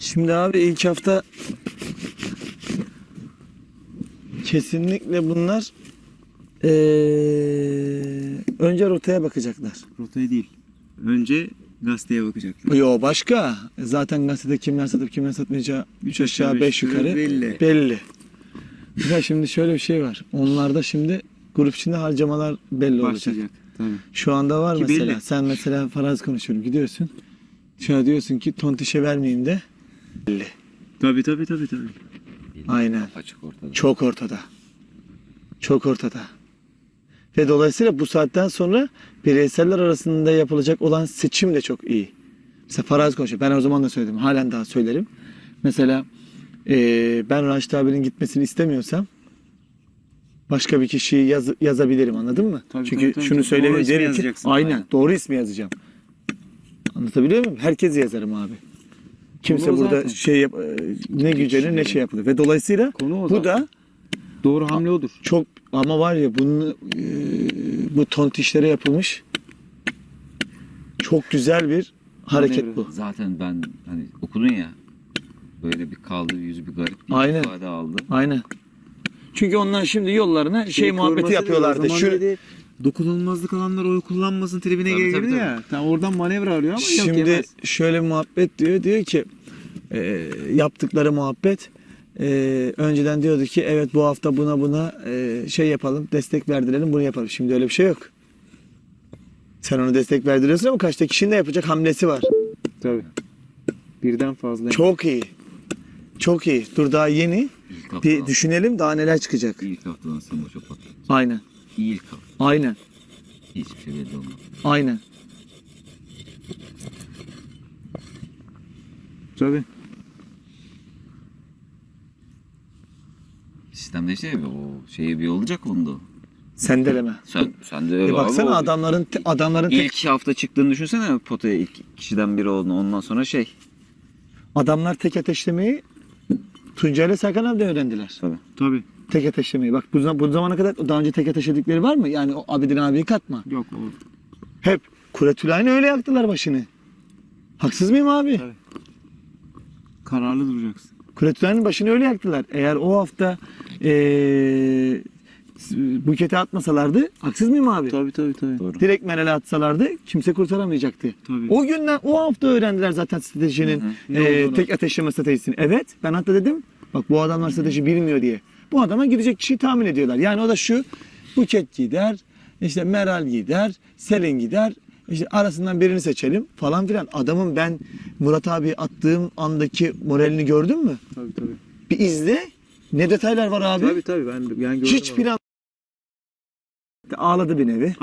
Şimdi abi ilk hafta kesinlikle bunlar eee, önce rotaya bakacaklar. Rotaya değil. Önce gazeteye bakacaklar. Yo başka. Zaten gazetede kimler satıp kimler satmayacağı 3 aşağı 5 yukarı belli. belli. Ya şimdi şöyle bir şey var. Onlarda şimdi grup içinde harcamalar belli olacak. Başlayacak. Tabii. Şu anda var Ki mesela. belli. Sen mesela faraz konuşuyorum. Gidiyorsun. Şöyle diyorsun ki tontişe vermeyeyim de. Belli. Tabii tabii tabii tabii. Aynen. Açık ortada. Çok ortada. Çok ortada. Ve dolayısıyla bu saatten sonra bireyseller arasında yapılacak olan seçim de çok iyi. Mesela farazi konuşuyor. Ben o zaman da söyledim. Halen daha söylerim. Mesela eee, ben Raşit abinin gitmesini istemiyorsam başka bir kişiyi yaz- yazabilirim anladın mı? Tabii, Çünkü tabii, tabii, şunu Doğru ismi derim ki aynen, Aynen. doğru ismi yazacağım. Anlatabiliyor muyum? Herkesi yazarım abi. Kimse Konu burada zaten. şey yap, e, ne gücenir ne şey yapılır. Ve dolayısıyla Konu o bu zaten. da Doğru hamle odur. çok ama var ya bunun e, bu tontişlere yapılmış çok güzel bir hareket Manevra. bu. Zaten ben hani okudun ya böyle bir kaldı yüzü bir garip bir Aynen. ifade aldı. Aynen. Çünkü onlar şimdi yollarına şey muhabbeti yapıyorlardı. Şu, dokunulmazlık alanlar oy kullanmasın tribine Tabii, ya. Tam oradan manevra arıyor ama yok şimdi yemez. şöyle muhabbet diyor. Diyor ki e, yaptıkları muhabbet e, önceden diyordu ki evet bu hafta buna buna e, şey yapalım destek verdirelim bunu yapalım. Şimdi öyle bir şey yok. Sen onu destek verdiriyorsun ama kaçta kişinin de yapacak hamlesi var. Tabii. Birden fazla. Çok iyi. Çok iyi. Dur daha yeni. Bir düşünelim daha neler çıkacak. ilk haftadan Samoş'a patladı. Aynen. İlk hafta. Aynen. Hiçbir şey belli olmadı. Aynen. Tabii. Sistemde işte o şeyi bir olacak onda. Sendeleme. Sen, sen de öyle E baksana abi, adamların te- adamların tek, İlk hafta çıktığını düşünsene potaya ilk kişiden biri olduğunu ondan sonra şey. adamlar tek ateşlemeyi Tuncay ile Serkan abi de öğrendiler. Tabii. Tabii. Tek ateşlemeyi. Bak bu, zam- bu zamana kadar daha önce tek ateşledikleri var mı? Yani o Abidin abiyi katma. Yok o. Hep Kuretülay'ın öyle yaktılar başını. Haksız mıyım abi? Tabii. Kararlı duracaksın. Kuretülay'ın başını öyle yaktılar. Eğer o hafta eee bukete atmasalardı haksız mıyım abi? Tabii tabii tabii. Doğru. Direkt menele atsalardı kimse kurtaramayacaktı. Tabii. O günden o hafta öğrendiler zaten stratejinin Hı tek ateşleme stratejisini. Evet ben hatta dedim bak bu adamlar strateji bilmiyor diye. Bu adama gidecek kişiyi tahmin ediyorlar. Yani o da şu Buket gider, işte Meral gider, Selin gider. işte arasından birini seçelim falan filan. Adamın ben Murat abi attığım andaki moralini gördün mü? Tabii tabii. Bir izle. Ne detaylar var abi? Tabii tabii ben, ben gördüm. Hiç plan ağladı bir nevi.